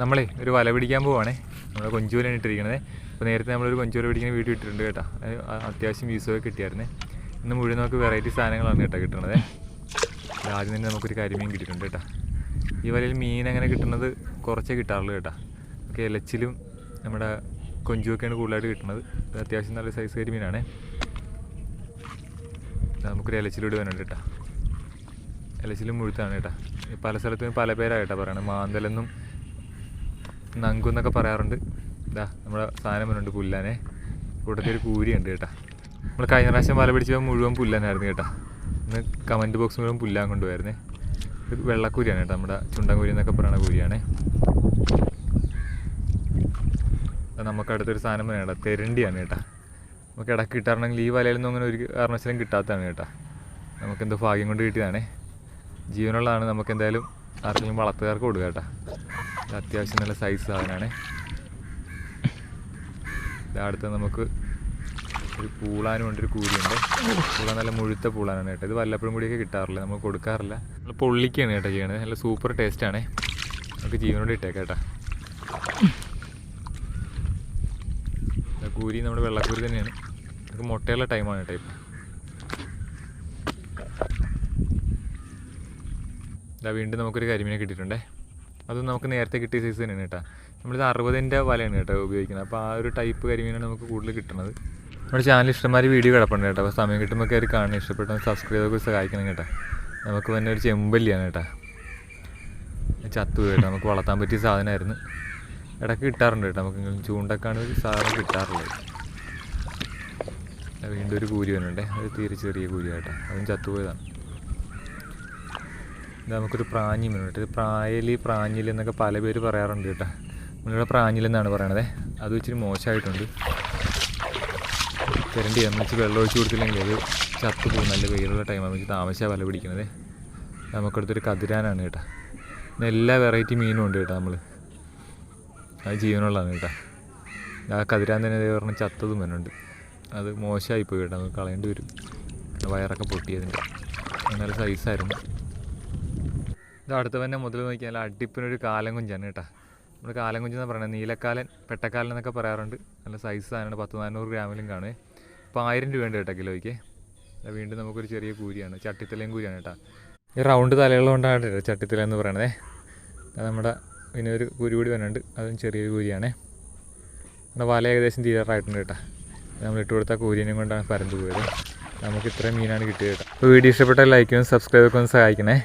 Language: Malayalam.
നമ്മളേ ഒരു വല പിടിക്കാൻ പോവാണേ. നമ്മളെ കൊഞ്ചൂരാണ് ഇട്ടിരിക്കണത്. അപ്പോൾ നേരത്തെ നമ്മളൊരു കൊഞ്ചൂര പിടിക്കുന്ന വീഡിയോ ഇട്ടിട്ടുണ്ട് കേട്ടോ. അത്യാവശ്യം വ്യൂസൊക്കെ കിട്ടിയായിരുന്നേ. ഇന്ന് മുഴുവൻ നമുക്ക് വെറൈറ്റി സാധനങ്ങളാണ് കേട്ടോ കിട്ടണത്. ആദ്യം തന്നെ നമുക്കൊരു കരിമീൻ കിട്ടിയിട്ടുണ്ട് കേട്ടോ. ഈ വലയിൽ മീൻ അങ്ങനെ കിട്ടുന്നത് കുറച്ചേ കിട്ടാറുള്ളൂ കേട്ടോ. ഒക്കെ ഇലച്ചിലും നമ്മുടെ കൊഞ്ചുമൊക്കെയാണ് കൂടുതലായിട്ട് കിട്ടുന്നത് അത്യാവശ്യം നല്ല സൈസ് കരിമീനാണേ. നമുക്കൊരു ഇലച്ചിലൂടെ വേണം കേട്ടോ. ഇലച്ചിലും മുഴുത്താണ് കേട്ടോ. പല സ്ഥലത്തും പല പേരാണ് കേട്ടോ പറയണത്. മാന്തലെന്നും നങ്കു എന്നൊക്കെ പറയാറുണ്ട്. ഇതാ നമ്മുടെ സാധനം വരുന്നുണ്ട് പുല്ലാനെ. കൂട്ടത്തിൽ ഒരു കൂരിയുണ്ട് കേട്ടോ. നമ്മൾ കഴിഞ്ഞ പ്രാവശ്യം വല പിടിച്ചപ്പോൾ മുഴുവൻ പുല്ലാനായിരുന്നു കേട്ടോ. ഇന്ന് കമന്റ് ബോക്സ് മുഴുവൻ പുല്ലാൻ കൊണ്ടുപോയിരുന്നേ ഇത് വെള്ളക്കൂരിയാണ് കേട്ടോ നമ്മുടെ ചുണ്ടൻകൂരി എന്നൊക്കെ പറയുന്ന കൂരിയാണേ. നമുക്ക് അടുത്തൊരു സാധനം വേണം കേട്ടോ തെരണ്ടിയാണ് കേട്ടോ. നമുക്ക് ഇടയ്ക്ക് കിട്ടാറുണ്ടെങ്കിൽ ഈ വലയിലൊന്നും അങ്ങനെ ഒരു കാരണവശാലും കിട്ടാത്തതാണ് കേട്ടോ. നമുക്കെന്തോ ഭാഗ്യം കൊണ്ട് കിട്ടിയതാണേ. ജീവനുള്ളതാണ് നമുക്കെന്തായാലും ആർക്കെങ്കിലും വളർത്തുകാർക്ക് കൊടുക്കാം കേട്ടോ. അത്യാവശ്യം നല്ല സൈസ് സാധനമാണ് അടുത്ത് നമുക്ക് ഒരു പൂളാനും ഉണ്ട് ഒരു കൂരിയുണ്ട് പൂള നല്ല മുഴുത്ത പൂളാനാണ് കേട്ടോ. ഇത് വല്ലപ്പോഴും കൂടിയൊക്കെ കിട്ടാറില്ല നമ്മൾ കൊടുക്കാറില്ല. നമ്മൾ പൊള്ളിക്കാണ് കേട്ടോ ചെയ്യണത്. നല്ല സൂപ്പർ ടേസ്റ്റാണ് നമുക്ക് ജീവനോട് ഇട്ടേക്കാം കേട്ടോ. ഇത് കൂരി നമ്മുടെ വെള്ളക്കൂരി തന്നെയാണ്. നമുക്ക് മുട്ടയുള്ള ടൈമാണ് കേട്ടോ ഇപ്പം. വീണ്ടും നമുക്കൊരു കരിമീനെ കിട്ടിയിട്ടുണ്ടേ. അത് നമുക്ക് നേരത്തെ കിട്ടിയ സൈസ് തന്നെയാണ് കേട്ടോ. നമ്മളിത് അറുപതിന്റെ വലയാണ് കേട്ടോ ഉപയോഗിക്കുന്നത്. അപ്പോൾ ആ ഒരു ടൈപ്പ് കരിമീനാണ് നമുക്ക് കൂടുതൽ കിട്ടുന്നത് നമ്മുടെ ചാനൽ ഇഷ്ടംമാതിരി വീഡിയോ കിടപ്പുണ്ട് കേട്ടോ. അപ്പോൾ സമയം കിട്ടുമ്പോൾ കയറി കാണാൻ ഇഷ്ടപ്പെട്ടാൽ സബ്സ്ക്രൈബ് ഒക്കെ സഹായിക്കണം കേട്ടോ. നമുക്ക് തന്നെ ഒരു ചെമ്പല്ലിയാണ് കേട്ടോ. ചത്തു കേട്ടോ. നമുക്ക് വളർത്താൻ പറ്റിയ സാധനമായിരുന്നു. ഇടയ്ക്ക് കിട്ടാറുണ്ട് കേട്ടോ. നമുക്ക് ചൂണ്ടക്കാണ് സാധനം കിട്ടാറുള്ളത്. വീണ്ടും ഒരു കൂരി വന്നുണ്ടേ അത് തീരെ ചെറിയ കൂരി കേട്ടോ. അതും ചത്തുപോയതാണ് നമുക്കൊരു പ്രാഞ്ഞി മീനുണ്ട് പ്രായലി പ്രാഞ്ഞിൽ എന്നൊക്കെ പല പേര് പറയാറുണ്ട് കേട്ടോ. നമ്മളിവിടെ പ്രാഞ്ഞിൽ എന്നാണ് പറയണത്? അത് ഇച്ചിരി മോശമായിട്ടുണ്ട്. തിരണ്ടി വെച്ച് വെള്ളം ഒഴിച്ച് കൊടുത്തില്ലെങ്കിൽ അത് ചത്തു പോകും. നല്ല വെയിലുള്ള ടൈമാണ് വെച്ച് താമസിച്ചാൽ വല പിടിക്കുന്നത് നമുക്കടുത്തൊരു കതിരാനാണ് കേട്ടോ. എല്ലാ വെറൈറ്റി മീനും ഉണ്ട് കേട്ടോ നമ്മൾ അത് ജീവനുള്ളതാണ് കേട്ടോ. ആ കതിരാൻ തന്നെ ഇതേ പറഞ്ഞ ചത്തതും വരുന്നുണ്ട് അത് മോശമായിപ്പോയി കേട്ടോ. നമുക്ക് കളയേണ്ടി വരും. വയറൊക്കെ പൊട്ടിയതിന്റെ നല്ല സൈസായിരുന്നു ഇത് അടുത്ത് തന്നെ മുതൽ നോക്കിയാൽ അടിപ്പിനൊരു കാലം കുഞ്ചാണ് കേട്ടോ. നമ്മൾ കാലം കുഞ്ചെന്ന് പറയുന്നത് നീലക്കാലൻ പെട്ടക്കാലൻ എന്നൊക്കെ പറയാറുണ്ട്. നല്ല സൈസ് സാധനമാണ്. പത്ത് നാനൂറ് ഗ്രാമിലും കാണുമേ അപ്പോൾ ആയിരം രൂപയുണ്ട് കേട്ടോ കിലോയ്ക്ക്. വീണ്ടും നമുക്കൊരു ചെറിയ കൂരിയാണ്. ചട്ടിത്തലയും കൂരിയാണ് കേട്ടോ. ഈ റൗണ്ട് തലകളുകൊണ്ടാണ് കേട്ടോ ചട്ടിത്തല എന്ന് പറയണതേ. നമ്മുടെ പിന്നെ ഒരു കുരി കൂടി വരുന്നുണ്ട് അതും ചെറിയൊരു കൂരിയാണേ. നമ്മുടെ വല ഏകദേശം തീരാറായിട്ടുണ്ട് കേട്ടോ. നമ്മൾ ഇട്ട് കൊടുത്ത കൂരിനെയും കൊണ്ടാണ് പരന്ത് പോയത്. നമുക്ക് ഇത്രയും മീനാണ് കിട്ടിയത് കേട്ടോ. അപ്പോൾ വീഡിയോ ഇഷ്ടപ്പെട്ട ലൈക്കും സബ്സ്ക്രൈബൊക്കെ ഒന്ന് സഹായിക്കണേ.